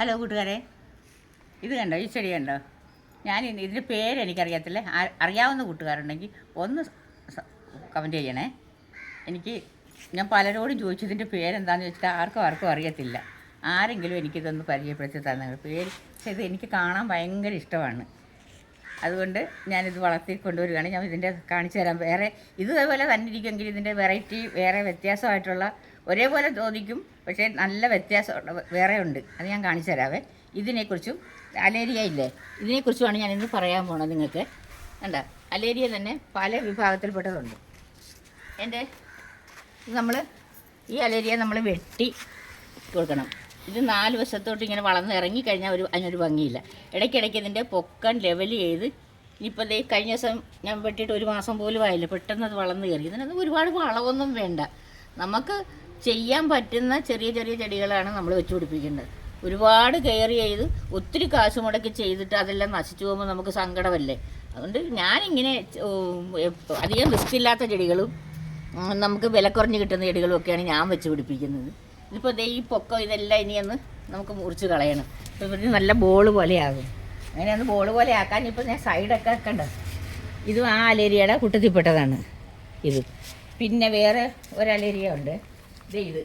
Hello കൂട്ടുകാരെ. ഇത് കണ്ടോ ഈ ചെടി കണ്ടോ? ഞാൻ ഇതിന്റെ പേര് എനിക്കറിയത്തില്ല. അറിയാവുന്ന കൂട്ടുകാരുണ്ടെങ്കിൽ ഒന്ന് കമന്റ് ചെയ്യണേ. എനിക്ക് ഞാൻ പലരോടും ചോദിച്ചു ഇതിന്റെ പേരെന്താണെന്ന് ചോദിച്ചാൽ ആർക്കും ആർക്കും അറിയത്തില്ല. ആരെങ്കിലും എനിക്കിതൊന്ന് പരിചയപ്പെടുത്തി തന്നെ പേര് പക്ഷേ ഇത് എനിക്ക് കാണാൻ ഭയങ്കര ഇഷ്ടമാണ്. അതുകൊണ്ട് ഞാനിത് വളർത്തി കൊണ്ടുവരികയാണ് ഞാൻ ഇതിന്റെ കാണിച്ചു തരാം. വേറെ ഇതുപോലെ തന്നെ ഇരിക്കുമെങ്കിൽ ഇതിന്റെ വെറൈറ്റി വേറെ വ്യത്യാസമായിട്ടുള്ള ഒരേപോലെ തോന്നിക്കും പക്ഷേ നല്ല വ്യത്യാസം വേറെ ഉണ്ട്. അത് ഞാൻ കാണിച്ചു തരാവേ. ഇതിനെക്കുറിച്ചും അലേരിയ ഇല്ലേ? ഇതിനെക്കുറിച്ചുമാണ് ഞാൻ ഇന്ന് പറയാൻ പോണത് നിങ്ങൾക്ക്. കണ്ട? അലേരിയ തന്നെ പല വിഭാഗത്തിൽപ്പെട്ടതുണ്ട്. എന്റെ നമ്മൾ ഈ അലേരിയ നമ്മൾ വെട്ടി കൊടുക്കണം. ഇത് നാല് വശത്തോട്ട് ഇങ്ങനെ വളർന്ന് ഇറങ്ങിക്കഴിഞ്ഞാൽ ഒരു അതിനൊരു ഭംഗിയില്ല. ഇടയ്ക്കിടയ്ക്ക് ഇതിന്റെ പൊക്കൻ ലെവൽ ചെയ്ത് ഇനിയിപ്പോൾ ദേ കഴിഞ്ഞ ദിവസം ഞാൻ വെട്ടിയിട്ട് ഒരു മാസം പോലും ആയില്ല. പെട്ടെന്ന് അത് വളർന്ന് കയറി. ഇതിനൊന്നും ഒരുപാട് വളമൊന്നും വേണ്ട. നമുക്ക് ചെയ്യാൻ പറ്റുന്ന ചെറിയ ചെറിയ ചെടികളാണ് നമ്മൾ വെച്ച് പിടിപ്പിക്കേണ്ടത് ഒരുപാട് കെയർ ചെയ്ത് ഒത്തിരി കാശ് മുടക്കി ചെയ്തിട്ട് അതെല്ലാം നശിച്ചു പോകുമ്പോൾ നമുക്ക് സങ്കടമല്ലേ? അതുകൊണ്ട് ഞാനിങ്ങനെ അധികം റിസ്ക് ഇല്ലാത്ത ചെടികളും നമുക്ക് വില കുറഞ്ഞ് കിട്ടുന്ന ചെടികളും ഒക്കെയാണ് ഞാൻ വെച്ച് പിടിപ്പിക്കുന്നത്. ഇതിപ്പോൾ ദേ ഈ പൊക്കം ഇതെല്ലാം ഇനി ഒന്ന് നമുക്ക് മുറിച്ച് കളയണം. അപ്പോൾ ഇത് നല്ല ബോൾ പോലെയാകും. അങ്ങനെ ഒന്ന് ബോൾ പോലെ ആക്കാൻ ഇപ്പോൾ ഞാൻ സൈഡൊക്കെ കണ്ട? ഇതും ആ അലേരിയയുടെ കൂട്ടത്തിൽപ്പെട്ടതാണ്. ഇത്. പിന്നെ വേറെ ഒരലേരിയ ഉണ്ട്. ദേ ഇത്.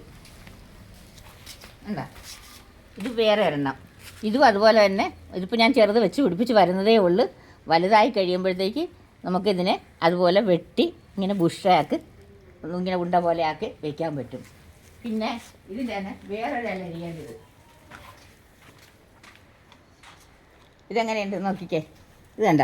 ഉണ്ടാ ഇത് വേറെ ഒരെണ്ണം. ഇതും അതുപോലെ തന്നെ ഇതിപ്പോൾ ഞാൻ ചെറുത് വെച്ച് പിടിപ്പിച്ച് വരുന്നതേ ഉള്ളൂ. വലുതായി കഴിയുമ്പോഴത്തേക്ക് നമുക്കിതിനെ അതുപോലെ വെട്ടി ഇങ്ങനെ ബുഷാക്കി ഇങ്ങനെ ഉണ്ട പോലെ ആക്കി വെക്കാൻ പറ്റും. പിന്നെ ഇതിന്റെ തന്നെ വേറൊരു അലരിയാണ് ഇത്. ഇതെങ്ങനെയുണ്ട് നോക്കിക്കേ. ഇത് കണ്ട?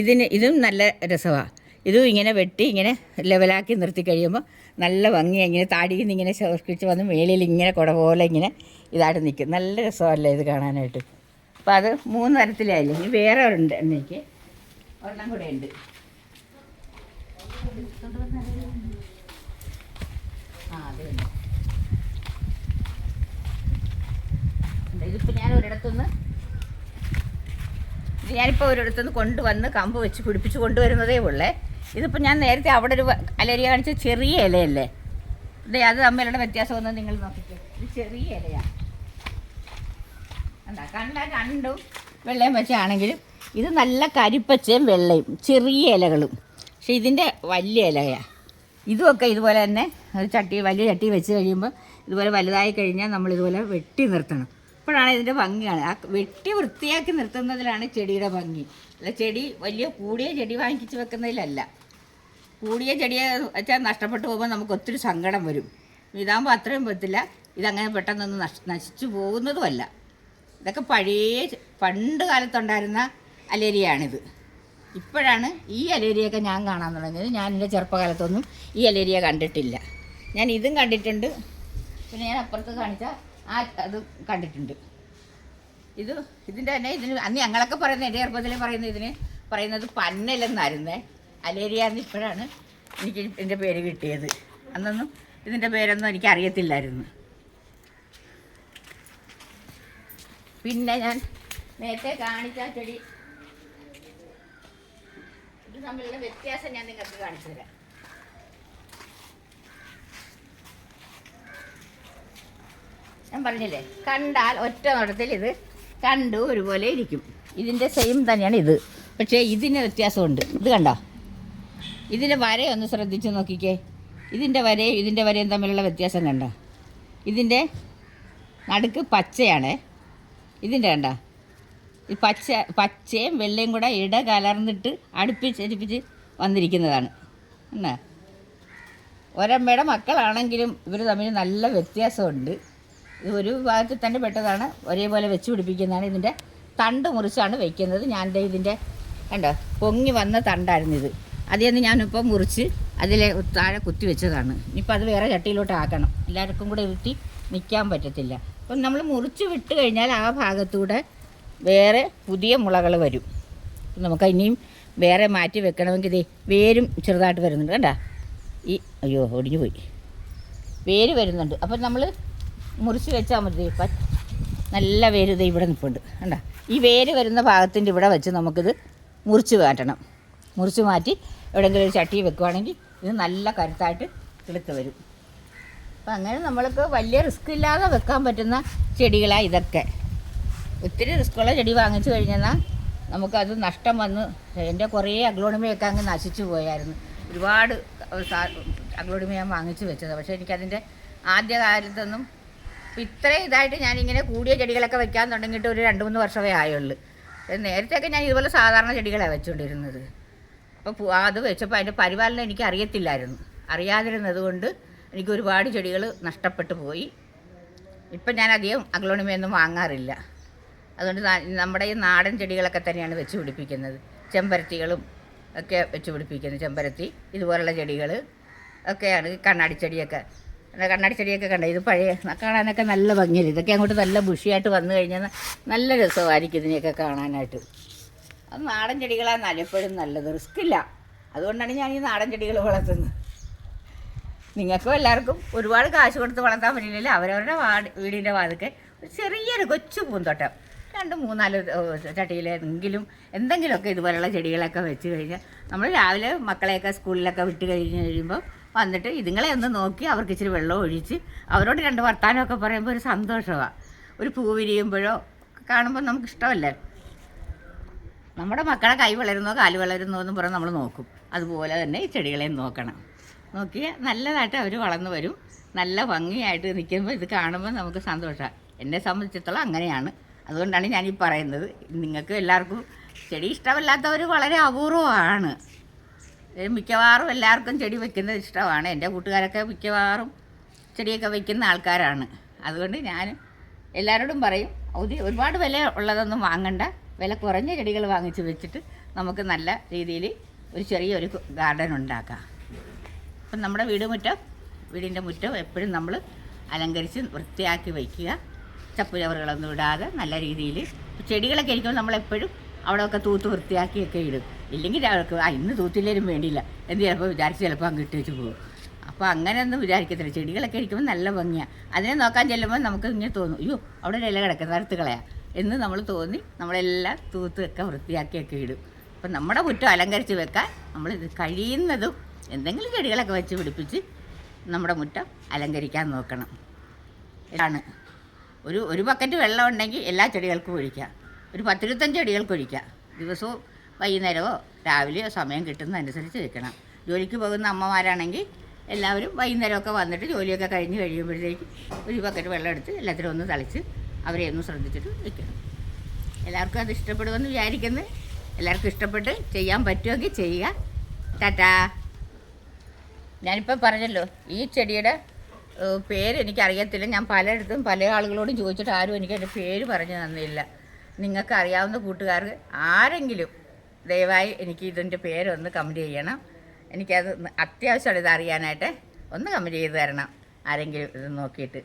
ഇതിന് ഇതും നല്ല രസമാണ് ഇതും ഇങ്ങനെ വെട്ടി ഇങ്ങനെ ലെവലാക്കി നിർത്തി കഴിയുമ്പോൾ നല്ല ഭംഗിയാണ് ഇങ്ങനെ താടിയിൽ നിന്ന് ഇങ്ങനെ ശോഷിച്ച് വന്ന് മേളിൽ ഇങ്ങനെ കുട പോലെ ഇങ്ങനെ ഇതായിട്ട് നിൽക്കും. നല്ല രസമല്ലേ ഇത് കാണാനായിട്ട്. അപ്പോൾ അത് മൂന്ന് തരത്തിലായില്ലേ ഇനി വേറെ ഉണ്ട് എനിക്ക്. ഒരെണ്ണം കൂടെ ഉണ്ട്. ആ. ഇതിപ്പോൾ ഞാൻ ഒരിടത്തുനിന്ന് ഞാനിപ്പോൾ ഒരിടത്തുനിന്ന് കൊണ്ടുവന്ന് കമ്പ് വെച്ച് പിടിപ്പിച്ച് കൊണ്ടുവരുന്നതേ ഉള്ളേ. ഇതിപ്പോൾ ഞാൻ നേരത്തെ അവിടെ ഒരു അലരിയ കാണിച്ച ചെറിയ ഇലയല്ലേ? ഇത് അത് തമ്മിലുള്ള വ്യത്യാസം ഒന്ന് നിങ്ങൾ നോക്കിക്കോ. ഇത് ചെറിയ ഇലയാണ് എന്താ കണ്ട രണ്ടും വെള്ളയും വെച്ചാണെങ്കിലും ഇത് നല്ല കരിപ്പച്ചയും വെള്ളയും ചെറിയ ഇലകളും. പക്ഷെ ഇതിന്റെ വലിയ ഇലയാണ് ഇതുമൊക്കെ ഇതുപോലെ തന്നെ ഒരു ചട്ടി വലിയ ചട്ടി വെച്ച് കഴിയുമ്പോൾ ഇതുപോലെ വലുതായി കഴിഞ്ഞാൽ നമ്മൾ ഇതുപോലെ വെട്ടി നിർത്തണം. അപ്പോഴാണ് ഇതിന്റെ ഭംഗിയാണ് ആ വെട്ടി വൃത്തിയാക്കി നിർത്തുന്നതിലാണ് ചെടിയുടെ ഭംഗി. അല്ല ചെടി വലിയ കൂടിയ ചെടി വാങ്ങിച്ച് വെക്കുന്നതിലല്ല. കൂടിയ ചെടിയെ വെച്ചാൽ നഷ്ടപ്പെട്ടു പോകുമ്പോൾ നമുക്ക് ഒത്തിരി സങ്കടം വരും. ഇതാകുമ്പോൾ അത്രയും പറ്റില്ല ഇതങ്ങനെ പെട്ടെന്നൊന്നും നശ് നശിച്ചു പോകുന്നതുമല്ല. ഇതൊക്കെ പഴയ പണ്ട് കാലത്തുണ്ടായിരുന്ന അലേരിയാണിത്. ഇപ്പോഴാണ് ഈ അലേരിയൊക്കെ ഞാൻ കാണാൻ തുടങ്ങിയത്. ഞാൻ എന്റെ ചെറുപ്പകാലത്തൊന്നും ഈ അലേരിയ കണ്ടിട്ടില്ല. ഞാൻ ഇതും കണ്ടിട്ടുണ്ട്. പിന്നെ ഞാൻ അപ്പുറത്ത് കാണിച്ച ആ അത് കണ്ടിട്ടുണ്ട്. ഇത് ഇതിന്റെ തന്നെ ഇതിന് അന്ന് ഞങ്ങളൊക്കെ പറയുന്നത് എന്റെ ചെറുപ്പത്തിൽ പറയുന്നത് ഇതിന് പറയുന്നത് പന്നലെന്നായിരുന്നേ. അലേരിയ എന്ന് ഇപ്പോഴാണ് എനിക്ക് എന്റെ പേര് കിട്ടിയത്. അന്നൊന്നും ഇതിന്റെ പേരൊന്നും എനിക്ക് അറിയത്തില്ലായിരുന്നു പിന്നെ ഞാൻ നേരത്തെ കാണിച്ച ചെടി. ഇത് തമ്മിലുള്ള വ്യത്യാസം ഞാൻ നിങ്ങൾക്ക് കാണിച്ചു തരാം. ഞാൻ പറഞ്ഞില്ലേ കണ്ടാൽ ഒറ്റ നോട്ടത്തിൽ ഇത് കണ്ടു ഒരുപോലെ ഇരിക്കും. ഇതിന്റെ സെയിം തന്നെയാണ് ഇത്. പക്ഷേ ഇതിന് വ്യത്യാസമുണ്ട്. ഇത് കണ്ടോ? ഇതിന്റെ വരയൊന്ന് ശ്രദ്ധിച്ച് നോക്കിക്കേ. ഇതിന്റെ വരയും ഇതിന്റെ വരയും തമ്മിലുള്ള വ്യത്യാസം കണ്ട? ഇതിന്റെ നടുക്ക് പച്ചയാണ്. ഇതിന്റെ കണ്ട? ഈ പച്ച പച്ചയും വെള്ളയും കൂടെ ഇട കലർന്നിട്ട് അടുപ്പിച്ചടുപ്പിച്ച് വന്നിരിക്കുന്നതാണ്. എന്നാ ഒരമ്മയുടെ മക്കളാണെങ്കിലും ഇവർ തമ്മിൽ നല്ല വ്യത്യാസമുണ്ട്. ഇത് ഒരു ഭാഗത്തിൽ തന്നെ പെട്ടതാണ്. ഒരേപോലെ വെച്ച് പിടിപ്പിക്കുന്നതാണ്. ഇതിന്റെ തണ്ട് മുറിച്ചാണ് വയ്ക്കുന്നത് ഞാൻ ഇതിന്റെ കണ്ടോ? പൊങ്ങി വന്ന തണ്ടായിരുന്നു ഇത് അതിൽ ഞാനിപ്പോൾ മുറിച്ച് അതിലെ താഴെ കുത്തി വെച്ചതാണ്. ഇനിയിപ്പോൾ അത് വേറെ ചട്ടിയിലോട്ട് ആക്കണം. എല്ലാവർക്കും കൂടെ ഇരുത്തി നിൽക്കാൻ പറ്റത്തില്ല. അപ്പം നമ്മൾ മുറിച്ച് വിട്ട് കഴിഞ്ഞാൽ ആ ഭാഗത്തൂടെ വേറെ പുതിയ മുളകൾ വരും. നമുക്ക് ഇനിയും വേറെ മാറ്റി വെക്കണമെങ്കിൽ ഇതേ വേരും ചെറുതായിട്ട് വരുന്നുണ്ട്. കണ്ടാ? ഈ അയ്യോ ഒടിഞ്ഞു പോയി. വേര് വരുന്നുണ്ട്. അപ്പം നമ്മൾ മുറിച്ച് വെച്ചാൽ മതി ഇപ്പം നല്ല വേര് ഇത് ഇവിടെ നിൽപ്പുണ്ട് കണ്ട? ഈ വേര് വരുന്ന ഭാഗത്തിന്റെ ഇവിടെ വെച്ച് നമുക്കിത് മുറിച്ച് മാറ്റണം. മുറിച്ച് മാറ്റി എവിടെയെങ്കിലും ഒരു ചട്ടി വെക്കുവാണെങ്കിൽ ഇത് നല്ല കരുത്തായിട്ട് കിളുത്ത് വരും. അപ്പം അങ്ങനെ നമ്മൾക്ക് വലിയ റിസ്ക് ഇല്ലാതെ വെക്കാൻ പറ്റുന്ന ചെടികളാണ് ഇതൊക്കെ. ഒത്തിരി റിസ്ക്കുള്ള ചെടി വാങ്ങിച്ചു കഴിഞ്ഞാൽ നമുക്കത് നഷ്ടം വന്ന് എന്റെ കുറേ അഗ്ലോണിമയൊക്കെ അങ്ങ് നശിച്ചു പോയായിരുന്നു. ഒരുപാട് അഗ്ലോണിമ ഞാൻ വാങ്ങിച്ചു വെച്ചത്. പക്ഷേ എനിക്കതിന്റെ ആദ്യ കാലത്തൊന്നും ഇപ്പം ഇത്രയും ഇതായിട്ട് ഞാനിങ്ങനെ കൂടിയ ചെടികളൊക്കെ വെക്കാൻ തുടങ്ങിയിട്ട് ഒരു രണ്ട് മൂന്ന് വർഷമേ ആയുള്ളൂ. നേരത്തെയൊക്കെ ഞാൻ ഇതുപോലെ സാധാരണ ചെടികളാണ് വെച്ചുകൊണ്ടിരുന്നത് അപ്പോൾ അത് വെച്ചപ്പോൾ അതിന്റെ പരിപാലനം എനിക്ക് അറിയത്തില്ലായിരുന്നു അറിയാതിരുന്നത് കൊണ്ട് എനിക്ക് ഒരുപാട് ചെടികൾ നഷ്ടപ്പെട്ടു പോയി. ഇപ്പം ഞാൻ അധികം അഗ്ലോണിമയൊന്നും വാങ്ങാറില്ല. അതുകൊണ്ട് നമ്മുടെ ഈ നാടൻ ചെടികളൊക്കെ തന്നെയാണ് വെച്ച് പിടിപ്പിക്കുന്നത്. ചെമ്പരത്തികളും ഒക്കെ വെച്ച് പിടിപ്പിക്കുന്നത് ചെമ്പരത്തി ഇതുപോലുള്ള ചെടികൾ ഒക്കെയാണ് കണ്ണാടി ചെടിയൊക്കെ. കണ്ണാടി ചെടിയൊക്കെ കണ്ട? ഇത് പഴയ കാണാനൊക്കെ നല്ല ഭംഗിയില്ല ഇതൊക്കെ അങ്ങോട്ട് നല്ല ബുഷിയായിട്ട് വന്നു കഴിഞ്ഞാൽ നല്ല രസമായിരിക്കും ഇതിനെയൊക്കെ കാണാനായിട്ട്. അത് നാടൻ ചെടികളാണ് എപ്പോഴും നല്ലത്. റിസ്ക് ഇല്ല. അതുകൊണ്ടാണ് ഞാൻ ഈ നാടൻ ചെടികൾ വളർത്തുന്നത്. നിങ്ങൾക്കും എല്ലാവർക്കും ഒരുപാട് കാശ് കൊടുത്ത് വളർത്താൻ പറ്റില്ല അവരവരുടെ വാട് വീടിന്റെ വാതിക്കെ ഒരു ചെറിയൊരു കൊച്ചു പൂന്തോട്ടം രണ്ട് മൂന്നാൽ ചട്ടിയിലെങ്കിലും എന്തെങ്കിലുമൊക്കെ ഇതുപോലെയുള്ള ചെടികളൊക്കെ വെച്ച് കഴിഞ്ഞാൽ നമ്മൾ രാവിലെ മക്കളെയൊക്കെ സ്കൂളിലൊക്കെ വിട്ട് കഴിഞ്ഞ് കഴിയുമ്പോൾ വന്നിട്ട് ഇതുങ്ങളെ ഒന്ന് നോക്കി അവർക്ക് ഇച്ചിരി വെള്ളം ഒഴിച്ച് അവരോട് രണ്ട് വർത്താനമൊക്കെ പറയുമ്പോൾ ഒരു സന്തോഷമാണ് ഒരു പൂ വിരിയുമ്പോഴോ കാണുമ്പോൾ നമുക്ക് ഇഷ്ടമല്ലേ? നമ്മുടെ മക്കളെ കൈ വളരുന്നോ കാൽ വളരുന്നോ എന്ന് പറഞ്ഞ് നമ്മൾ നോക്കും. അതുപോലെ തന്നെ ഈ ചെടികളെയും നോക്കണം. നോക്കി നല്ലതായിട്ട് അവർ വളർന്നു വരും. നല്ല ഭംഗിയായിട്ട് നിൽക്കുമ്പോൾ ഇത് കാണുമ്പോൾ നമുക്ക് സന്തോഷമാണ് എന്നെ സംബന്ധിച്ചിടത്തോളം അങ്ങനെയാണ്. അതുകൊണ്ടാണ് ഞാൻ ഈ പറയുന്നത്. നിങ്ങൾക്ക് എല്ലാവർക്കും ചെടി ഇഷ്ടമല്ലാത്തവർ വളരെ അപൂർവമാണ്. മിക്കവാറും എല്ലാവർക്കും ചെടി വെക്കുന്നത് ഇഷ്ടമാണ്. എന്റെ കൂട്ടുകാരൊക്കെ മിക്കവാറും ചെടിയൊക്കെ വെക്കുന്ന ആൾക്കാരാണ്. അതുകൊണ്ട് ഞാൻ എല്ലാവരോടും പറയും ഒരു ഒരുപാട് വില ഉള്ളതൊന്നും വാങ്ങണ്ട. വില കുറഞ്ഞ ചെടികൾ വാങ്ങിച്ച് വെച്ചിട്ട് നമുക്ക് നല്ല രീതിയിൽ ഒരു ചെറിയൊരു ഗാർഡൻ ഉണ്ടാക്കാം. അപ്പം നമ്മുടെ വീട് മുറ്റം വീടിന്റെ മുറ്റം എപ്പോഴും നമ്മൾ അലങ്കരിച്ച് വൃത്തിയാക്കി വയ്ക്കുക. ചപ്പുചവറുകളൊന്നും ഇടാതെ നല്ല രീതിയിൽ ചെടികളൊക്കെ ഇരിക്കുമ്പോൾ നമ്മളെപ്പോഴും അവിടെയൊക്കെ തൂത്ത് വൃത്തിയാക്കിയൊക്കെ ഇടും. ഇല്ലെങ്കിൽ അവർക്ക് ആ ഇന്ന് തൂത്തില്ലേലും വേണ്ടിയില്ല. എന്ത് ചിലപ്പോൾ വിചാരിച്ച് ചിലപ്പോൾ അങ്ങ് വെച്ച് പോകും. അപ്പോൾ അങ്ങനെയൊന്നും വിചാരിക്കത്തില്ല. ചെടികളൊക്കെ ഇരിക്കുമ്പോൾ നല്ല ഭംഗിയാണ്. അതിനെ നോക്കാൻ ചെല്ലുമ്പോൾ നമുക്ക് ഇങ്ങനെ തോന്നും അയ്യോ അവിടെ ഇല കിടക്കുന്ന അടുത്ത് കളയാം. എന്ന് നമ്മൾ തോന്നി നമ്മളെല്ലാം തൂത്ത് വെക്കാൻ വൃത്തിയാക്കിയൊക്കെ ഇടും. അപ്പം നമ്മുടെ മുറ്റം അലങ്കരിച്ച് വെക്കാൻ നമ്മൾ ഇത് കഴിയുന്നതും എന്തെങ്കിലും ചെടികളൊക്കെ വെച്ച് പിടിപ്പിച്ച് നമ്മുടെ മുറ്റം അലങ്കരിക്കാൻ നോക്കണം. ഇതാണ്. ഒരു ഒരു ബക്കറ്റ് വെള്ളം ഉണ്ടെങ്കിൽ എല്ലാ ചെടികൾക്കും ഒഴിക്കാം. ഒരു പത്തിരുപത്തഞ്ച് ചെടികൾക്ക് ഒഴിക്കാം. ദിവസവും വൈകുന്നേരമോ രാവിലെയോ സമയം കിട്ടുന്നതനുസരിച്ച് വെക്കണം. ജോലിക്ക് പോകുന്ന അമ്മമാരാണെങ്കിൽ എല്ലാവരും വൈകുന്നേരമൊക്കെ വന്നിട്ട് ജോലിയൊക്കെ കഴിഞ്ഞ് കഴിയുമ്പോഴത്തേക്ക് ഒരു ബക്കറ്റ് വെള്ളം എടുത്ത് എല്ലാത്തിനും ഒന്ന് തളിച്ച് അവരെ ഒന്ന് ശ്രദ്ധിച്ചിട്ട് വെക്കണം എല്ലാവർക്കും അത് ഇഷ്ടപ്പെടുമെന്ന് വിചാരിക്കുന്നു. എല്ലാവർക്കും ഇഷ്ടപ്പെട്ട് ചെയ്യാൻ പറ്റുമെങ്കിൽ ചെയ്യുക. ടാറ്റാ. ഞാനിപ്പോൾ പറഞ്ഞല്ലോ ഈ ചെടിയുടെ പേരെനിക്കറിയത്തില്ല ഞാൻ പലയിടത്തും പല ആളുകളോടും ചോദിച്ചിട്ട് ആരും എനിക്ക് എന്റെ പേര് പറഞ്ഞു തന്നില്ല. നിങ്ങൾക്ക് അറിയാവുന്ന കൂട്ടുകാർ ആരെങ്കിലും ദയവായി എനിക്ക് ഇതിന്റെ പേരൊന്ന് കമന്റ് ചെയ്യണം. എനിക്കത് അത്യാവശ്യമാണ് ഇത് അറിയാനായിട്ട്. ഒന്ന് കമന്റ് ചെയ്ത് തരണം. ആരെങ്കിലും ഇത് നോക്കിയിട്ട്.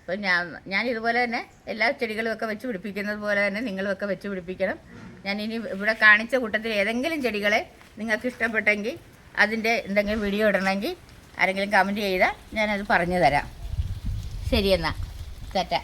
അപ്പോൾ ഞാൻ ഞാൻ ഇതുപോലെ തന്നെ എല്ലാ ചെടികളും ഒക്കെ വെച്ച് പിടിപ്പിക്കുന്നത് പോലെ തന്നെ നിങ്ങളൊക്കെ ഒക്കെ വെച്ച് പിടിപ്പിക്കണം. ഞാൻ ഇനി ഇവിടെ കാണിച്ച കൂട്ടത്തിൽ ഏതെങ്കിലും ചെടികളെ നിങ്ങൾക്ക് ഇഷ്ടപ്പെട്ടെങ്കിൽ അതിന്റെ എന്തെങ്കിലും വീഡിയോ ഇടണമെങ്കിൽ ആരെങ്കിലും കമന്റ് ചെയ്താൽ ഞാനത് പറഞ്ഞു തരാം. ശരിയെന്നാ തെറ്റാ